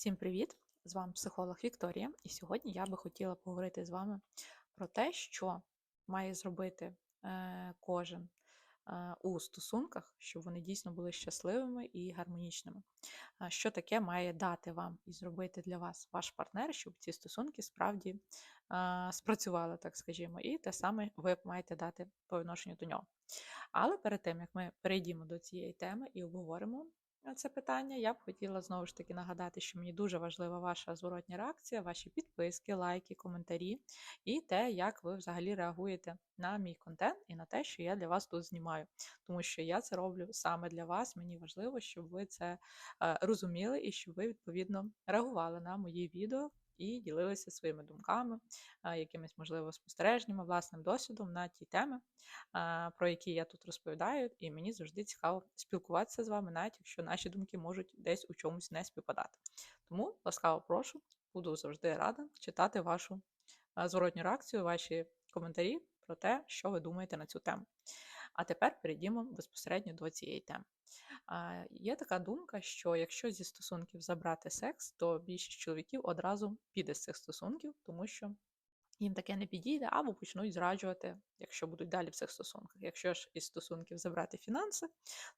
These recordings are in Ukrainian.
Всім привіт! З вами психолог Вікторія, і сьогодні я би хотіла поговорити з вами про те, що має зробити е, кожен е, у стосунках, щоб вони дійсно були щасливими і гармонічними. Що таке має дати вам і зробити для вас ваш партнер, щоб ці стосунки справді е, спрацювали, так скажімо, і те саме ви маєте дати по відношенню до нього. Але перед тим як ми перейдемо до цієї теми і обговоримо це питання, я б хотіла знову ж таки нагадати, що мені дуже важлива ваша зворотня реакція, ваші підписки, лайки, коментарі і те, як ви взагалі реагуєте на мій контент і на те, що я для вас тут знімаю. Тому що я це роблю саме для вас. Мені важливо, щоб ви це е, розуміли і щоб ви відповідно реагували на мої відео. І ділилися своїми думками, е, якимись, можливо, спостереженнями, власним досвідом на ті теми, про які я тут розповідаю, і мені завжди цікаво спілкуватися з вами, навіть якщо наші думки можуть десь у чомусь не співпадати. Тому ласкаво прошу, буду завжди рада читати вашу зворотню реакцію, ваші коментарі про те, що ви думаєте на цю тему. А тепер перейдімо безпосередньо до цієї теми. Є така думка, що якщо зі стосунків забрати секс, то більшість чоловіків одразу піде з цих стосунків, тому що їм таке не підійде, або почнуть зраджувати, якщо будуть далі в цих стосунках. Якщо ж із стосунків забрати фінанси,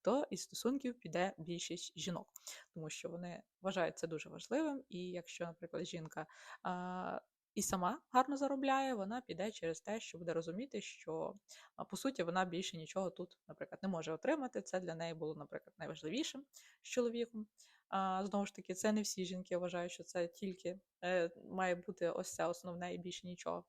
то із стосунків піде більшість жінок, тому що вони вважають це дуже важливим. І якщо, наприклад, жінка і сама гарно заробляє, вона піде через те, що буде розуміти, що по суті вона більше нічого тут, наприклад, не може отримати. Це для неї було, наприклад, найважливішим з чоловіком. Знову ж таки, це не всі жінки вважають, що це тільки е, має бути ось це основне і більше нічого.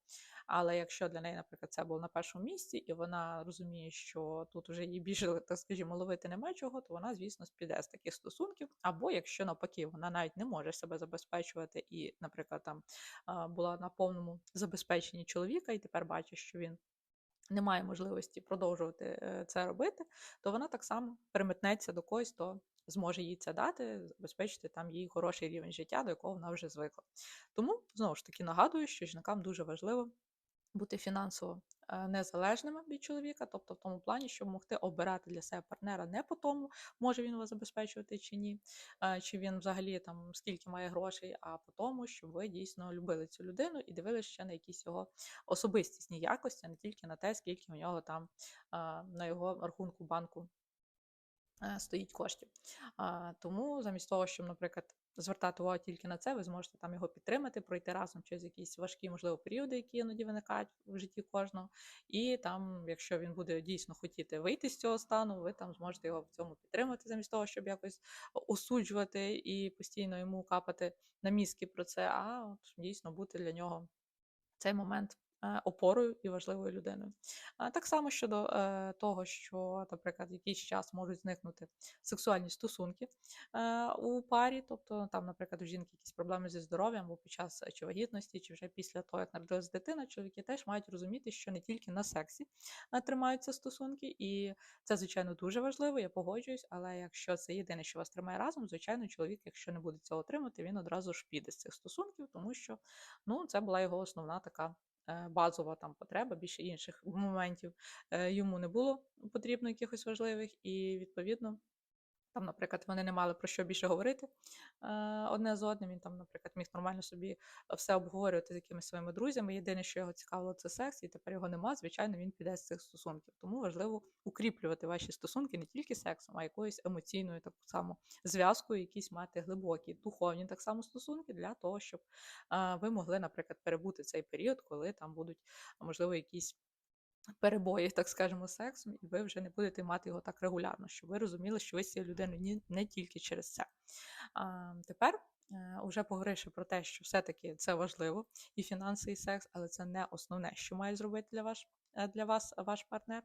Але якщо для неї, наприклад, це було на першому місці, і вона розуміє, що тут вже їй більше, так скажімо, ловити немає чого, то вона, звісно, піде з таких стосунків. Або якщо навпаки вона навіть не може себе забезпечувати і, наприклад, там була на повному забезпеченні чоловіка, і тепер бачить, що він. Не має можливості продовжувати е, це робити, то вона так само переметнеться до когось, хто зможе їй це дати, забезпечити там їй хороший рівень життя, до якого вона вже звикла. Тому знову ж таки нагадую, що жінкам дуже важливо бути фінансово е, незалежними від чоловіка, тобто в тому плані, щоб могти обирати для себе партнера не по тому, може він вас забезпечувати чи ні, е, чи він взагалі там скільки має грошей, а по тому, щоб ви дійсно любили цю людину і дивилися ще на якісь його особистісні якості, не тільки на те, скільки у нього там е, на його рахунку банку стоїть коштів. Тому замість того, щоб, наприклад, звертати увагу тільки на це, ви зможете там його підтримати, пройти разом через якісь важкі, можливо, періоди, які іноді виникають в житті кожного. І там, якщо він буде дійсно хотіти вийти з цього стану, ви там зможете його в цьому підтримати, замість того, щоб якось осуджувати і постійно йому капати на мізки про це, а от дійсно бути для нього цей момент опорою і важливою людиною. Так само щодо е, того, що, наприклад, якийсь час можуть зникнути сексуальні стосунки е, у парі, тобто там, наприклад, у жінки якісь проблеми зі здоров'ям або під час чи вагітності, чи вже після того, як народилась дитина, чоловіки теж мають розуміти, що не тільки на сексі тримаються стосунки, і це, звичайно, дуже важливо, я погоджуюсь, але якщо це єдине, що вас тримає разом, звичайно, чоловік, якщо не буде цього отримати, він одразу ж піде з цих стосунків, тому що ну, це була його основна така Е, базова там потреба, більше інших моментів е, йому не було потрібно якихось важливих, і відповідно там, наприклад, вони не мали про що більше говорити е, одне з одним. Він там, наприклад, міг нормально собі все обговорювати з якимись своїми друзями. Єдине, що його цікавило, це секс, і тепер його нема. Звичайно, він піде з цих стосунків. Тому важливо укріплювати ваші стосунки не тільки сексом, а якоюсь емоційною так само зв'язкою, якісь мати глибокі, духовні так само стосунки для того, щоб е, ви могли, наприклад, перебути цей період, коли там будуть можливо якісь перебої, так скажемо, сексом, і ви вже не будете мати його так регулярно, щоб ви розуміли, що ви з цією людиною не тільки через це. А, Тепер. Уже поговоривши про те, що все-таки це важливо, і фінанси, і секс, але це не основне, що має зробити для вас е, для вас ваш партнер.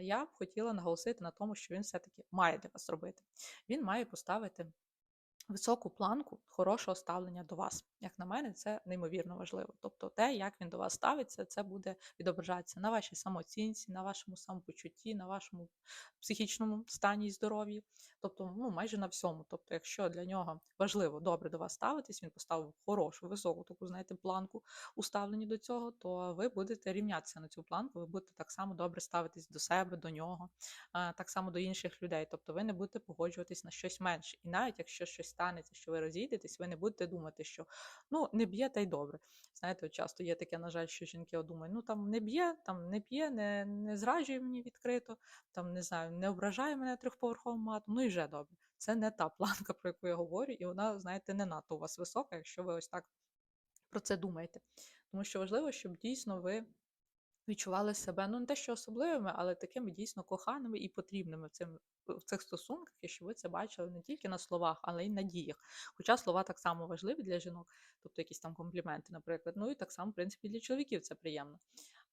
Я б хотіла наголосити на тому, що він все-таки має для вас робити. Він має поставити високу планку хорошого ставлення до вас. Як на мене, це неймовірно важливо. Тобто, те, як він до вас ставиться, це буде відображатися на вашій самооцінці, на вашому самопочутті, на вашому психічному стані і здоров'ї, тобто, ну майже на всьому. Тобто, якщо для нього важливо добре до вас ставитись, він поставив хорошу, високу таку, знаєте, планку у ставленні до цього, то ви будете рівнятися на цю планку, ви будете так само добре ставитись до себе, до нього, так само до інших людей. Тобто ви не будете погоджуватись на щось менше. І навіть якщо щось станеться, що ви розійдетесь, ви не будете думати, що ну не б'є та й добре. Знаєте, от часто є таке, на жаль, що жінки думають, ну там не б'є, там не п'є, не, не зраджує мені відкрито, там не знаю, не ображає мене трьохповерховим матом, ну і вже добре. Це не та планка, про яку я говорю, і вона, знаєте, не надто у вас висока, якщо ви ось так про це думаєте. Тому що важливо, щоб дійсно ви відчували себе ну не те, що особливими, але такими дійсно коханими і потрібними в цим в цих стосунках, і щоб ви це бачили не тільки на словах, але й на діях. Хоча слова так само важливі для жінок, тобто якісь там компліменти, наприклад. Ну і так само, в принципі, для чоловіків це приємно.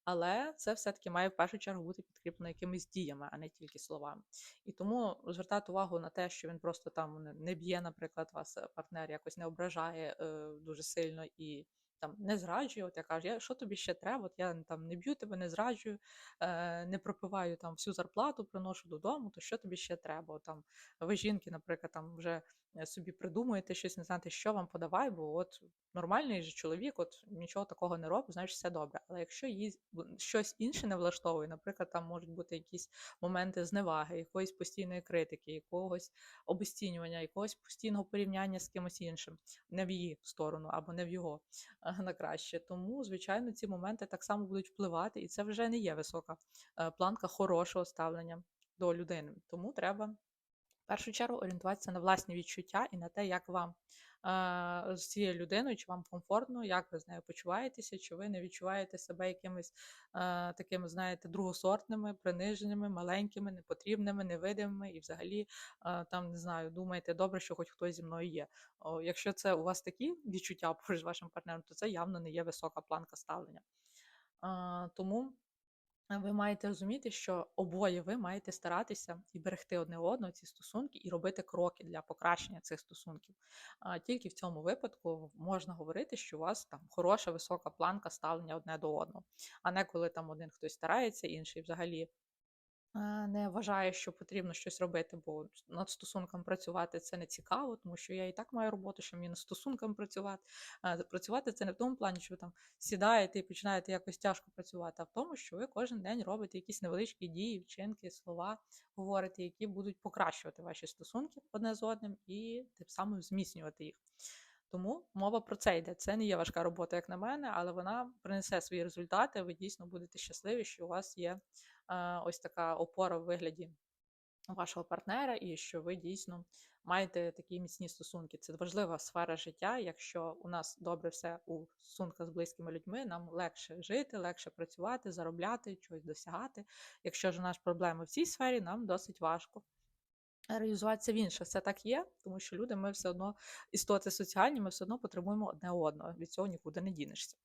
Але це все-таки має в першу чергу бути підкріплено якимись діями, а не тільки словами. І тому звертати увагу на те, що він просто там не- б'є, наприклад, вас е, партнер якось не ображає е, дуже сильно і там не зраджую. От я кажу, я що тобі ще треба? От я там не б'ю тебе, не зраджую, е, не пропиваю там всю зарплату, приношу додому. То що тобі ще треба? От, там ви жінки, наприклад, там вже собі придумуєте щось, не знаєте, що вам подавай, бо от нормальний же чоловік, от нічого такого не робить, значить все добре. Але якщо в- щось інше не влаштовує, наприклад, там можуть бути якісь моменти зневаги, якоїсь постійної критики, якогось обесцінювання, якогось постійного порівняння з кимось іншим, не в її сторону або не в його е, на краще. Тому, звичайно, ці моменти так само будуть впливати, і це вже не є висока е, планка хорошого ставлення до людини. Тому треба в першу чергу орієнтуватися на власні відчуття і на те, як вам е, з цією людиною, чи вам комфортно, як ви з нею почуваєтеся, чи ви не відчуваєте себе якимись е, такими, знаєте, другосортними, приниженими, маленькими, непотрібними, невидимими, і взагалі е, там не знаю, думаєте, добре, що хоч хтось зі мною є. О, якщо це у вас такі відчуття поруч з вашим партнером, то це явно не є висока планка ставлення. Е, тому ви маєте розуміти, що обоє ви маєте старатися і берегти одне одного ці стосунки і робити кроки для покращення цих стосунків. Тільки в цьому випадку можна говорити, що у вас там хороша висока планка ставлення одне до одного, а не коли там один хтось старається, інший взагалі не вважає, що потрібно щось робити, бо над стосунком працювати це не цікаво, тому що я і так маю роботу, що мені над стосунком працювати. Працювати це не в тому плані, що ви там сідаєте і починаєте якось тяжко працювати, а в тому, що ви кожен день робите якісь невеличкі дії, вчинки, слова говорите, які будуть покращувати ваші стосунки одне з одним і тим самим зміцнювати їх. Тому мова про це йде. Це не є важка робота, як на мене, але вона принесе свої результати. Ви дійсно будете щасливі, що у вас є ось така опора в вигляді вашого партнера, і що ви дійсно маєте такі міцні стосунки. Це важлива сфера життя. Якщо у нас добре все у стосунках з близькими людьми, нам легше жити, легше працювати, заробляти, щось досягати. Якщо ж у нас проблеми в цій сфері, нам досить важко. Реалізуватися в інших. Це так є, тому що люди, ми все одно істоти соціальні, ми все одно потребуємо одне одного. Від цього нікуди не дінешся.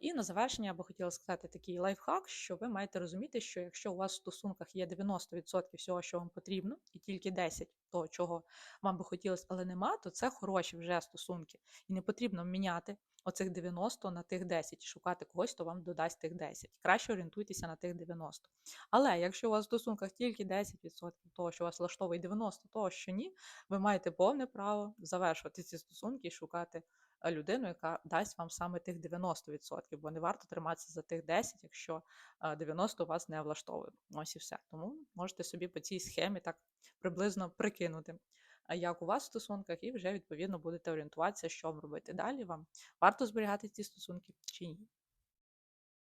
І на завершення я би хотіла сказати такий лайфхак, що ви маєте розуміти, що якщо у вас в стосунках є 90% всього, що вам потрібно, і тільки 10% того, чого вам би хотілося, але нема, то це хороші вже стосунки. І не потрібно міняти оцих 90 на тих 10 і шукати когось, хто вам додасть тих 10. Краще орієнтуйтеся на тих 90. Але якщо у вас в стосунках тільки 10% того, що вас влаштовує 90% того, що ні, ви маєте повне право завершувати ці стосунки і шукати людину, яка дасть вам саме тих 90%, бо не варто триматися за тих 10, якщо е, 90 вас не влаштовує. Ось і все. Тому можете собі по цій схемі так приблизно прикинути, як у вас в стосунках, і вже відповідно будете орієнтуватися, що вам робити далі. Вам варто зберігати ці стосунки чи ні.